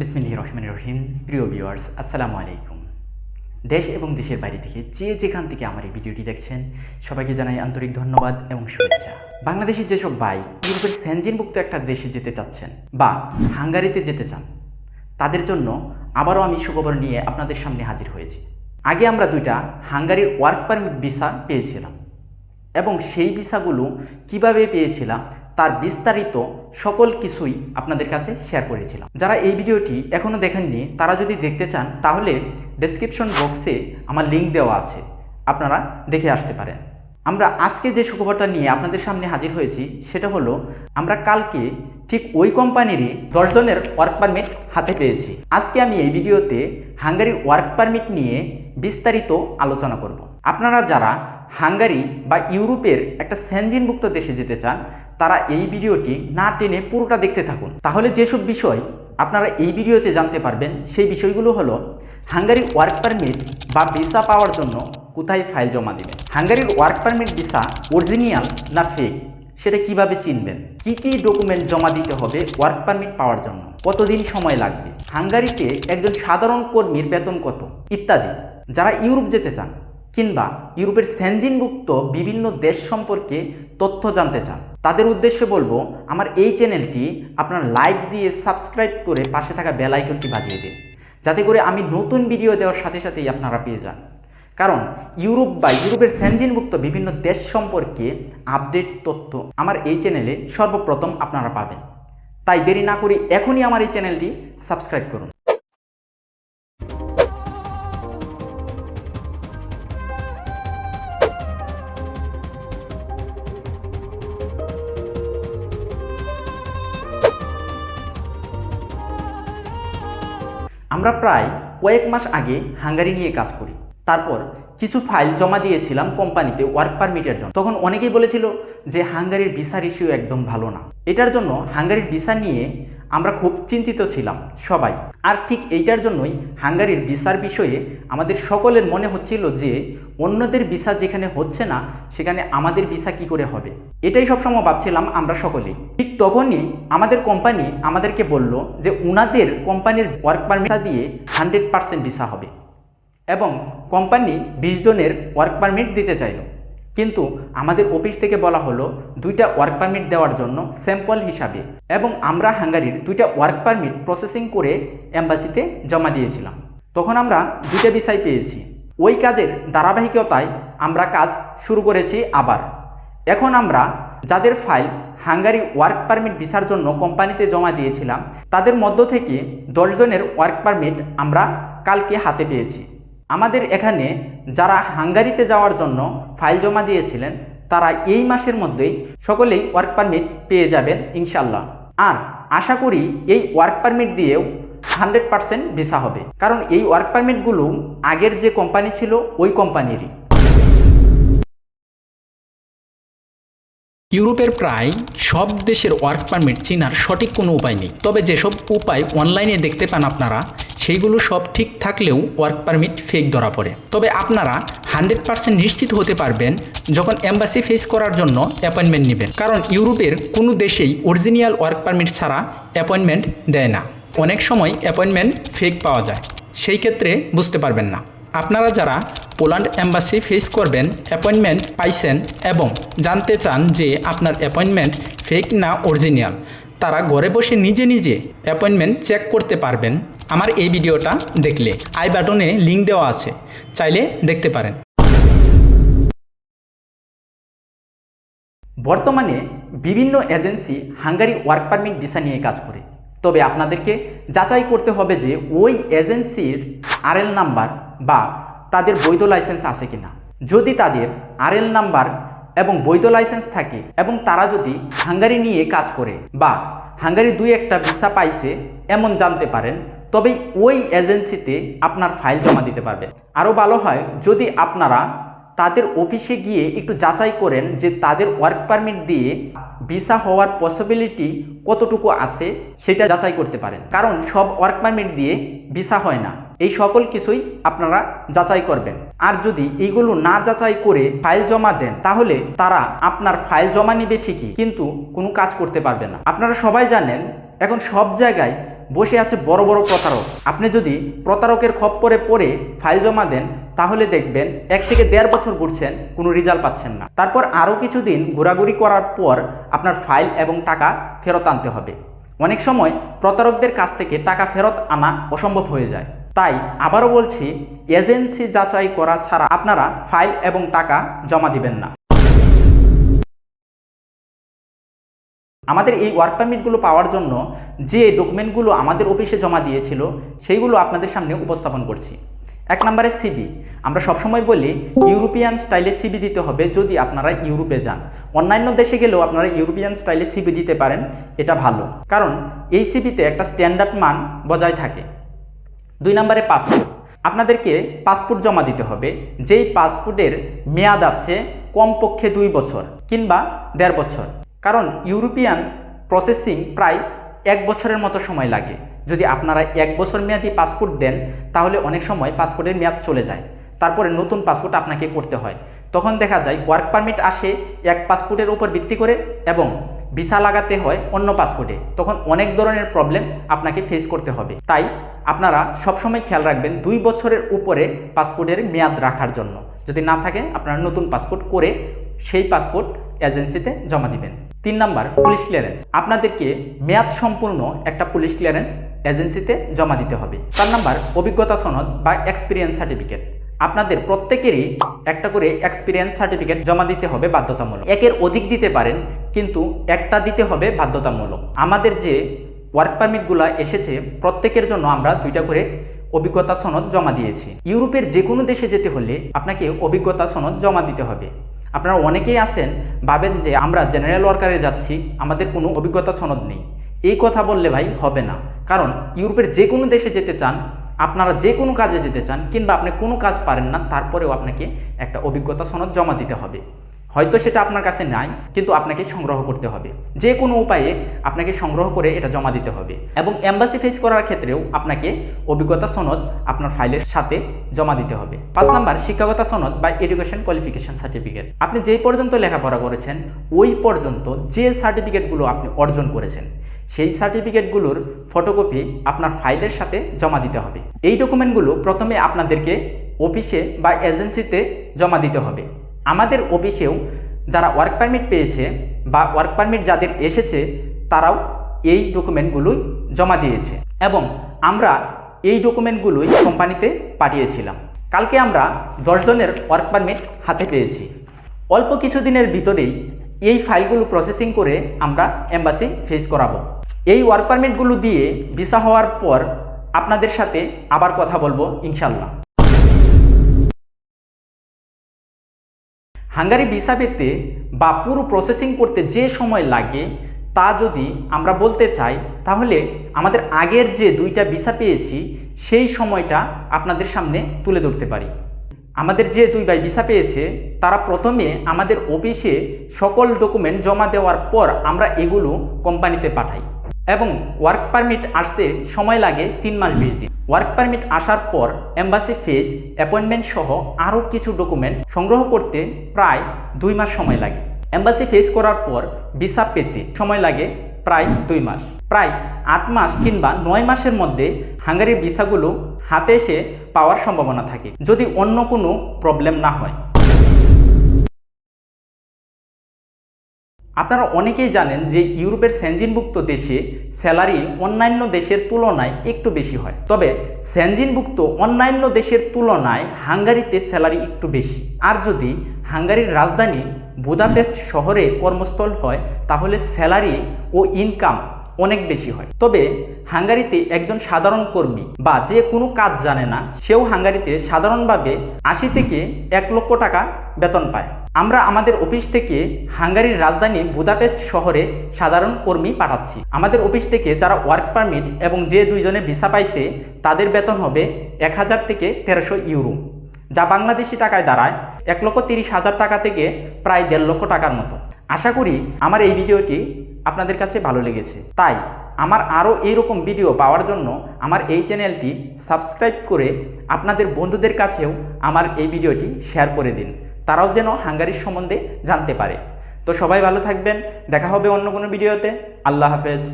বিসমিল্লাহির রহমানির রহিম। প্রিয় ভিউয়ার্স, আসসালামু আলাইকুম। দেশ এবং দেশের বাইরে থেকে যে যেখান থেকে আমার এই ভিডিওটি দেখছেন, সবাইকে জানাই আন্তরিক ধন্যবাদ এবং শুভেচ্ছা। বাংলাদেশের যেসব ভাই ইউরোপের স্যানজিনভুক্ত একটা দেশে যেতে চাচ্ছেন বা হাঙ্গারিতে যেতে চান, তাদের জন্য আবারও আমি সুখবর নিয়ে আপনাদের সামনে হাজির হয়েছি। আগে আমরা দুইটা হাঙ্গারির ওয়ার্ক পারমিট ভিসা পেয়েছিলাম এবং সেই ভিসাগুলো কীভাবে পেয়েছিলাম তার বিস্তারিত সকল কিছুই আপনাদের কাছে শেয়ার করেছিলাম। যারা এই ভিডিওটি এখনও দেখেননি, তারা যদি দেখতে চান, তাহলে ডেসক্রিপশন বক্সে আমার লিঙ্ক দেওয়া আছে। আপনারা দেখে আসতে পারেন। আমরা আজকে যে সুখবরটা নিয়ে আপনাদের সামনে হাজির হয়েছি, সেটা হলো, আমরা কালকে ঠিক ওই কোম্পানিরই দশজনের ওয়ার্ক পারমিট হাতে পেয়েছি। আজকে আমি এই ভিডিওতে হাঙ্গারির ওয়ার্ক পারমিট নিয়ে বিস্তারিত আলোচনা করব। আপনারা যারা হাঙ্গারি বা ইউরোপের একটা স্যানজিনভুক্ত দেশে যেতে চান তারা এই ভিডিওটি না টেনে পুরোটা দেখতে থাকুন। তাহলে যেসব বিষয় আপনারা এই ভিডিওতে জানতে পারবেন, সেই বিষয়গুলো হলো হাঙ্গারির ওয়ার্ক পারমিট বা ভিসা পাওয়ার জন্য কোথায় ফাইল জমা দেবেন? হাঙ্গারির ওয়ার্ক পারমিট ভিসা অরিজিনিয়াল না ফেক সেটা কীভাবে চিনবেন? কি কি ডকুমেন্ট জমা দিতে হবে ওয়ার্ক পারমিট পাওয়ার জন্য? কতদিন সময় লাগবে? হাঙ্গারিতে একজন সাধারণ কর্মীর বেতন কত? ইত্যাদি। যারা ইউরোপ যেতে চান কিংবা ইউরোপের স্যানজিনভুক্ত বিভিন্ন দেশ সম্পর্কে তথ্য জানতে চান, তাদের উদ্দেশ্যে বলব, আমার এই চ্যানেলটি আপনার লাইক দিয়ে সাবস্ক্রাইব করে পাশে থাকা বেল আইকনটি বাজিয়ে দিন, যাতে করে আমি নতুন ভিডিও দেওয়ার সাথে সাথেই আপনারা পেয়ে যান। কারণ ইউরোপ বা ইউরোপের স্যানজিনভুক্ত বিভিন্ন দেশ সম্পর্কে আপডেট তথ্য আমার এই চ্যানেলে সর্বপ্রথম আপনারা পাবেন। তাই দেরি না করে এখনই আমার এই চ্যানেলটি সাবস্ক্রাইব করুন। আমরা প্রায় কয়েক মাস আগে হাঙ্গারি নিয়ে কাজ করি। তারপর কিছু ফাইল জমা দিয়েছিলাম কোম্পানিতে ওয়ার্ক পারমিটের জন্য। তখন অনেকেই বলেছিল যে হাঙ্গারির ভিসা ইস্যু একদম ভালো না। এটার জন্য হাঙ্গারির ভিসা নিয়ে আমরা খুব চিন্তিত ছিলাম সবাই। আর ঠিক এইটার জন্যই হাঙ্গারির ভিসার বিষয়ে আমাদের সকলের মনে হচ্ছিল যে অন্যদের ভিসা যেখানে হচ্ছে না, সেখানে আমাদের ভিসা কি করে হবে? এটাই সবসময় ভাবছিলাম আমরা সকলেই। ঠিক তখনই আমাদের কোম্পানি আমাদেরকে বলল যে উনাদের কোম্পানির ওয়ার্ক পারমিট দিয়ে হান্ড্রেড পার্সেন্ট ভিসা হবে এবং কোম্পানি বিশ জনের ওয়ার্ক পারমিট দিতে চাইল। কিন্তু আমাদের অফিস থেকে বলা হলো দুইটা ওয়ার্ক পারমিট দেওয়ার জন্য স্যাম্পল হিসাবে এবং আমরা হাঙ্গারির দুইটা ওয়ার্ক পারমিট প্রসেসিং করে অ্যাম্বাসিতে জমা দিয়েছিলাম। তখন আমরা দুইটা বিষয় পেয়েছি। ওই কাজের ধারাবাহিকতায় আমরা কাজ শুরু করেছি আবার। এখন আমরা যাদের ফাইল হাঙ্গারি ওয়ার্ক পারমিট ভিসার জন্য কোম্পানিতে জমা দিয়েছিলাম, তাদের মধ্য থেকে দশজনের ওয়ার্ক পারমিট আমরা কালকে হাতে পেয়েছি। আমাদের এখানে যারা হাঙ্গারিতে যাওয়ার জন্য ফাইল জমা দিয়েছিলেন, তারা এই মাসের মধ্যেই সকলেই ওয়ার্ক পারমিট পেয়ে যাবেন ইনশাল্লাহ আর আশা করি এই ওয়ার্ক পারমিট দিয়েও হান্ড্রেড পারসেন্ট ভিসা হবে। কারণ এই ওয়ার্ক পারমিটগুলো আগের যে কোম্পানি ছিল, ওই কোম্পানিরই ইউরোপের প্রায় সব দেশের ওয়ার্ক পারমিট চেনার সঠিক কোনো উপায় নেই। তবে যেসব উপায় অনলাইনে দেখতে পান আপনারা, সেইগুলো সব ঠিক থাকলেও ওয়ার্ক পারমিট ফেক ধরা পড়ে। তবে আপনারা হান্ড্রেড পার্সেন্ট নিশ্চিত হতে পারবেন যখন এম্বাসি ফেস করার জন্য অ্যাপয়েন্টমেন্ট নেবেন। কারণ ইউরোপের কোনো দেশেই অরিজিনাল ওয়ার্ক পারমিট ছাড়া অ্যাপয়েন্টমেন্ট দেয় না। অনেক সময় অ্যাপয়েন্টমেন্ট ফেক পাওয়া যায়। সেই ক্ষেত্রে বুঝতে পারবেন না। আপনারা যারা পোল্যান্ড অ্যাম্বাসি ফেস করবেন, অ্যাপয়েন্টমেন্ট পাইছেন এবং জানতে চান যে আপনার অ্যাপয়েন্টমেন্ট ফেক না অরিজিনাল তারা ঘরে বসে নিজে নিজে অ্যাপয়েন্টমেন্ট চেক করতে পারবেন। আমার এই ভিডিওটা দেখলে আই বাটনে লিঙ্ক দেওয়া আছে, চাইলে দেখতে পারেন। বর্তমানে বিভিন্ন agency Hungary work permit visa নিয়ে কাজ করে। তবে আপনাদেরকে যাচাই করতে হবে যে ওই এজেন্সির আরএল নাম্বার বা তাদের বৈধ লাইসেন্স আছে কিনা। যদি তাদের আরএল নাম্বার এবং বৈধ লাইসেন্স থাকে এবং তারা যদি হাঙ্গারি নিয়ে কাজ করে বা হাঙ্গারি দুই একটা ভিসা পাইছে এমন জানতে পারেন, তবেই ওই এজেন্সিতে আপনার ফাইল জমা দিতে পারবেন আরও ভালো হয় যদি আপনারা তাদের অফিসে গিয়ে একটু যাচাই করেন যে তাদের ওয়ার্ক পারমিট দিয়ে ভিসা হওয়ার পসিবিলিটি কতটুকু আছে সেটা যাচাই করতে পারেন। কারণ সব ওয়ার্ক পারমিট দিয়ে ভিসা হয় না। এই সকল কিছুই আপনারা যাচাই করবেন। আর যদি এইগুলো না যাচাই করে ফাইল জমা দেন, তাহলে তারা আপনার ফাইল জমা নিবে ঠিকই, কিন্তু কোনো কাজ করতে পারবে না। আপনারা সবাই জানেন, এখন সব জায়গায় বসে আছে বড় বড় প্রতারক। আপনি যদি প্রতারকের খপ্পরে পড়ে ফাইল জমা দেন, তাহলে দেখবেন এক থেকে দেড় বছর ঘুরছেন কোনো রেজাল্ট পাচ্ছেন না। তারপর আরও কিছুদিন ঘোরাঘুরি করার পর আপনার ফাইল এবং টাকা ফেরত আনতে হবে। অনেক সময় প্রতারকদের কাছ থেকে টাকা ফেরত আনা অসম্ভব হয়ে যায়। তাই আবারও বলছি, এজেন্সি যাচাই করা ছাড়া আপনারা ফাইল এবং টাকা জমা দিবেন না। আমাদের এই ওয়ার্ক পারমিটগুলো পাওয়ার জন্য যে ডকুমেন্টগুলো আমাদের অফিসে জমা দিয়েছিল, সেইগুলো আপনাদের সামনে উপস্থাপন করছি। এক নম্বরে সিবি আমরা সবসময় বলি ইউরোপিয়ান স্টাইলে সিবি দিতে হবে যদি আপনারা ইউরোপে যান। অন্যান্য দেশে গেলেও আপনারা ইউরোপিয়ান স্টাইলে সিবি দিতে পারেন, এটা ভালো। কারণ এই সিবিতে একটা স্ট্যান্ডার্ড মান বজায় থাকে। দুই নম্বরে পাসপোর্ট আপনাদেরকে পাসপোর্ট জমা দিতে হবে। যেই পাসপোর্টের মেয়াদ আছে কমপক্ষে দুই বছর কিংবা দেড় বছর। কারণ ইউরোপিয়ান প্রসেসিং প্রায় এক বছরের মতো সময় লাগে। যদি আপনারা এক বছর মেয়াদি পাসপোর্ট দেন, তাহলে অনেক সময় পাসপোর্টের মেয়াদ চলে যায়। তারপরে নতুন পাসপোর্ট আপনাকে করতে হয়। তখন দেখা যায় ওয়ার্ক পারমিট আসে এক পাসপোর্টের উপর ভিত্তি করে এবং ভিসা লাগাতে হয় অন্য পাসপোর্টে। তখন অনেক ধরনের প্রবলেম আপনাকে ফেস করতে হবে। তাই আপনারা সবসময় খেয়াল রাখবেন দুই বছরের উপরে পাসপোর্টের মেয়াদ রাখার জন্য। যদি না থাকে, আপনারা নতুন পাসপোর্ট করে সেই পাসপোর্ট এজেন্সিতে জমা দিবেন। তিন নাম্বার পুলিশ ক্লিয়ারেন্স আপনাদেরকে মেয়াদ সম্পূর্ণ একটা পুলিশ ক্লিয়ারেন্স এজেন্সিতে জমা দিতে হবে। চার নাম্বার অভিজ্ঞতা সনদ বা এক্সপিরিয়েন্স সার্টিফিকেট আপনাদের প্রত্যেকেরই একটা করে এক্সপিরিয়েন্স সার্টিফিকেট জমা দিতে হবে বাধ্যতামূলক। একের অধিক দিতে পারেন, কিন্তু একটা দিতে হবে বাধ্যতামূলক। আমাদের যে ওয়ার্ক পারমিটগুলো এসেছে, প্রত্যেকের জন্য আমরা দুইটা করে অভিজ্ঞতা সনদ জমা দিয়েছি। ইউরোপের যে কোনো দেশে যেতে হলে আপনাকে অভিজ্ঞতা সনদ জমা দিতে হবে। আপনারা অনেকেই আছেন, ভাবেন যে আমরা জেনারেল ওয়ার্কারে যাচ্ছি, আমাদের কোনো অভিজ্ঞতা সনদ নেই। এই কথা বললে ভাই হবে না। কারণ ইউরোপের যে কোনো দেশে যেতে চান, আপনারা যে কোনো কাজে যেতে চান, কিংবা আপনি কোনো কাজ পারেন না, তারপরেও আপনাকে একটা অভিজ্ঞতা সনদ জমা দিতে হবে। হয়তো সেটা আপনার কাছে নাই, কিন্তু আপনাকে সংগ্রহ করতে হবে। যে কোনো উপায়ে আপনাকে সংগ্রহ করে এটা জমা দিতে হবে এবং এম্বাসি ফেস করার ক্ষেত্রেও আপনাকে অভিজ্ঞতা সনদ আপনার ফাইলের সাথে জমা দিতে হবে। পাঁচ নাম্বার, শিক্ষাগত সনদ বা এডুকেশন কোয়ালিফিকেশন সার্টিফিকেট আপনি যেই পর্যন্ত লেখাপড়া করেছেন, ওই পর্যন্ত যে সার্টিফিকেটগুলো আপনি অর্জন করেছেন, সেই সার্টিফিকেটগুলোর ফটোকপি আপনার ফাইলের সাথে জমা দিতে হবে। এই ডকুমেন্টগুলো প্রথমে আপনাদেরকে অফিসে বা এজেন্সিতে জমা দিতে হবে। আমাদের অফিসেও যারা ওয়ার্ক পারমিট পেয়েছে বা ওয়ার্ক পারমিট যাদের এসেছে, তারাও এই ডকুমেন্টগুলোই জমা দিয়েছে এবং আমরা এই ডকুমেন্টগুলোই কোম্পানিতে পাঠিয়েছিলাম। কালকে আমরা দশজনের ওয়ার্ক পারমিট হাতে পেয়েছি। অল্প কিছুদিনের ভিতরেই এই ফাইলগুলো প্রসেসিং করে আমরা এম্বাসি ফেস করাবো। এই ওয়ার্ক পারমিটগুলো দিয়ে ভিসা হওয়ার পর আপনাদের সাথে আবার কথা বলব ইনশাল্লাহ হাঙ্গারি ভিসা পেতে বা পুরো প্রসেসিং করতে যে সময় লাগে, তা যদি আমরা বলতে চাই, তাহলে আমাদের আগের যে দুইটা ভিসা পেয়েছি, সেই সময়টা আপনাদের সামনে তুলে ধরতে পারি। আমাদের যে দুই ভাই ভিসা পেয়েছে, তারা প্রথমে আমাদের অফিসে সকল ডকুমেন্ট জমা দেওয়ার পর আমরা এগুলো কোম্পানিতে পাঠাই। এবং ওয়ার্ক পারমিট আসতে সময় লাগে তিন মাস বিশ দিন। ওয়ার্ক পারমিট আসার পর এম্বাসি ফেস অ্যাপয়েন্টমেন্ট সহ আরও কিছু ডকুমেন্ট সংগ্রহ করতে প্রায় দুই মাস সময় লাগে। এম্বাসি ফেস করার পর ভিসা পেতে সময় লাগে প্রায় দুই মাস। প্রায় আট মাস কিংবা নয় মাসের মধ্যে হাঙ্গারির ভিসাগুলো হাতে এসে পাওয়ার সম্ভাবনা থাকে। যদি অন্য কোনো প্রবলেম না হয়। আপনারা অনেকেই জানেন যে ইউরোপের স্যানজিনভুক্ত দেশে স্যালারি অন্যান্য দেশের তুলনায় একটু বেশি হয়। তবে স্যানজিনভুক্ত অন্যান্য দেশের তুলনায় হাঙ্গারিতে স্যালারি একটু বেশি। আর যদি হাঙ্গারির রাজধানী বুদাপেস্ট শহরে কর্মস্থল হয়, তাহলে স্যালারি ও ইনকাম অনেক বেশি হয়। তবে হাঙ্গারিতে একজন সাধারণ কর্মী বা যে কোনো কাজ জানে না, সেও হাঙ্গারিতে সাধারণভাবে আশি থেকে এক লক্ষ টাকা বেতন পায়। আমরা আমাদের অফিস থেকে হাঙ্গারির রাজধানী বুদাপেস্ট শহরে সাধারণ কর্মী পাঠাচ্ছি। আমাদের অফিস থেকে যারা ওয়ার্ক পারমিট এবং যে দুইজনে ভিসা পাইছে, তাদের বেতন হবে এক হাজার থেকে তেরোশো ইউরো, যা বাংলাদেশি টাকায় দাঁড়ায় এক লক্ষ তিরিশ হাজার টাকা থেকে প্রায় দেড় লক্ষ টাকার মতো। আশা করি আমার এই ভিডিওটি আপনাদের কাছে ভালো লেগেছে। তাই আমার আরও এইরকম ভিডিও পাওয়ার জন্য আমার এই চ্যানেলটি সাবস্ক্রাইব করে আপনাদের বন্ধুদের কাছেও আমার এই ভিডিওটি শেয়ার করে দিন। তারাও যেন হাঙ্গারির সম্বন্ধে জানতে পারে। তো সবাই ভালো থাকবেন। দেখা হবে অন্য কোনো ভিডিওতে। আল্লাহ হাফেজ।